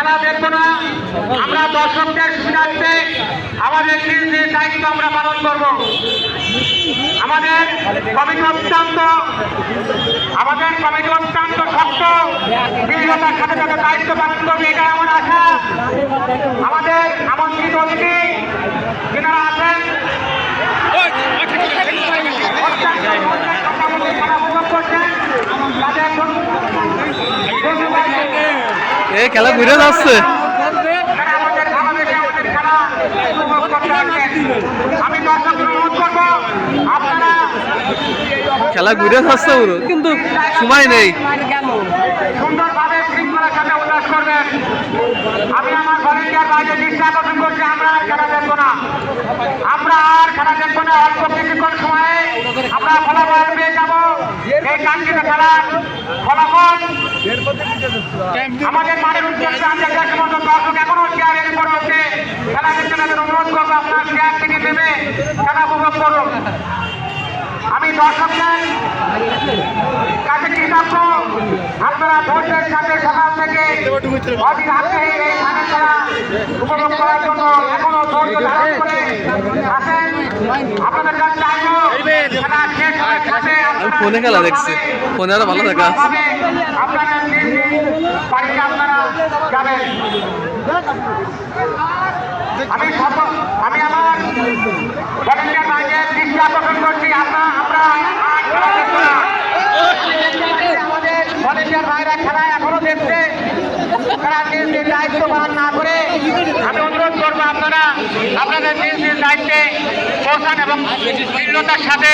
খেলা দেখব না। আমরা দর্শকদের সুবিধার্থে আমাদের নিজ নিজ দায়িত্ব আমরা পালন করব। আমাদের কমিটি অত্যন্ত, আমাদের কমিটি অত্যন্ত শক্ত। দৃঢ়তার সাথে সাথে দায়িত্ব পালন করবে এটা আমার আশা। আমাদের আমন্ত্রিত অতিথি যারা আছেন অত্যন্ত মর্যাদার কথা আমাদের খেলা উপভোগ করছেন তাদের ধন্যবাদ এ খেলা ঘুরে যাচ্ছে। খেলা ঘুরে যাচ্ছে পুরো। কিন্তু সময় নেই। সুন্দরভাবে করবেন আমি আমার বাইরে আমরা আর খেলা দেখব না, অল্প কিছুক্ষণ সময়ে আমরা ফলাফল পেয়ে যাব। এই কাঙ্ক্ষিত খেলার ফলাফল আমাদের মাঠের উদ্দেশ্যে আমরা যে সমস্ত দর্শক, এখনও চেয়ারের উপরে উঠে খেলা দেখতে অনুরোধ করব আপনার চেয়ার থেকে নেমে খেলা উপভোগ করুন। আমি দর্শকদের কাছে কৃতজ্ঞ আপনারা ধৈর্যের সাথে সকাল থেকে অধীর হাতে এই ধানের খেলা উপভোগ করার জন্য এখনও ধৈর্য ধারণ করে আছেন আপনাদের কাছে চাইব খেলা শেষ হয়ে গেছে আমি ফোনে খেলা দেখছি। ফোনে আরও ভালো দেখা আমার এখনও দেখছে। তারা নিজ নিজ দায়িত্ব পালন না করে আমি অনুরোধ করব আপনারা আপনাদের নিজ নিজ দায়িত্বে পৌঁছান এবং দৃঢ়তার সাথে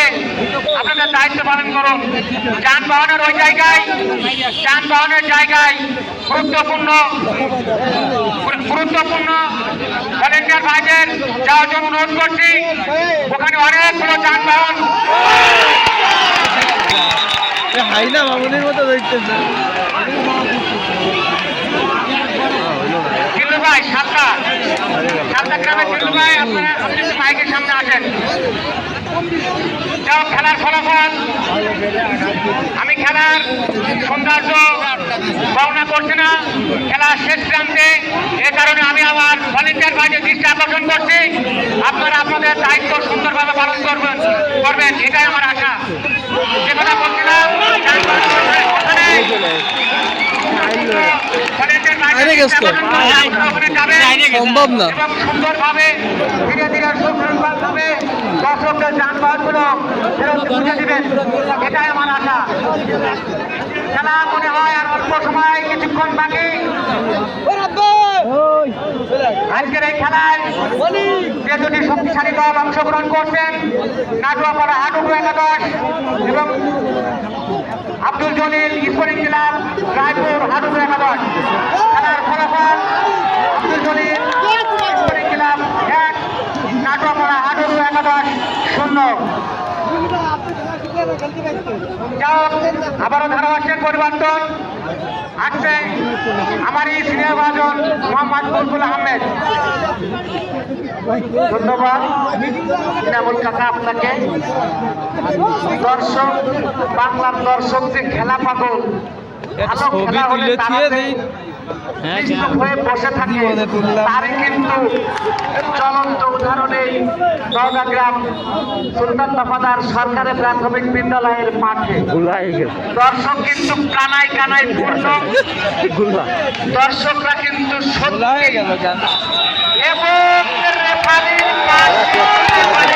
আপনাদের দায়িত্ব পালন করুন। যানবাহনের ওই জায়গায়, যানবাহনের জায়গায় গুরুত্বপূর্ণ গুরুত্বপূর্ণ ভলেন্টিয়ার ভাইদের যাওয়ার জন্য অনুরোধ করছি। ওখানে অনেকগুলো যানবাহন। হাইনা মামুনির মতো দেখতেছে। ভাই, সাতটা। সাতটা গ্রামে চিল্লু ভাই, আপনারা আপনি মাইকের সামনে আসেন। যাও, খেলার ফলাফল। আমি খেলার সৌন্দর্য বর্ণনা করছি না। খেলার শেষ প্রান্তে এ কারণে আমি আমার ভলেন্টিয়ার ভাইদের দৃষ্টি আকর্ষণ করছি। আপনারা আপনাদের দায়িত্ব সুন্দরভাবে পালন করবেন করবেন, এটাই আমার আশা যে কথা বলছিলাম ওখানে ভলেন্টিয়ার ভাইদের আরে গেছ তো। দৃষ্টি আকর্ষণ করছি, আপনারা ওখানে যাবেন। সম্ভব না। সুন্দরভাবে ধীরে ধীরে সুশৃঙ্খলভাবে দর্শকদের যানবাহনগুলো ফেরত বুঝে দিবেন। এটাই আমার আশা। খেলা মনে হয় আর অল্প সময় কিছুক্ষণ বাকি। আজকের এই খেলায় যে দুটি শক্তিশালী দল অংশগ্রহণ করছেন নাটুয়াপাড়া হাডুকু একাদশ এবং আব্দুল জলিল স্পোর্টিং ক্লাব রায়পুর হাডুকু একাদশ খেলার ফলাফল আব্দুল জলিল স্পোর্টিং ক্লাব এক নাটুয়াপাড়া হাডুকু একাদশ শূন্য যাও আবারও ধারাভাষ্যের পরিবর্তন আসছে আমার এই সিনিয়র ভাজন মোহাম্মদ বুলবুল আহমেদ। ধন্যবাদ। ইনামুল কাকা আপনাকে। দর্শক বাংলার দর্শক যে খেলা পাগল ভালো খেলা হলে তারা। হ্যাঁ, নিশ্চুপ হয়ে বসে থাকে। তারই কিন্তু চলন্ত উদাহরণে নওগাঁ গ্রাম সুলতান বাফাদার সরকারি প্রাথমিক বিদ্যালয়ের মাঠে। দর্শক কিন্তু কানায় কানায় পূর্ণ। দর্শকরা কিন্তু সত্যি। এবং রেফারির পাশে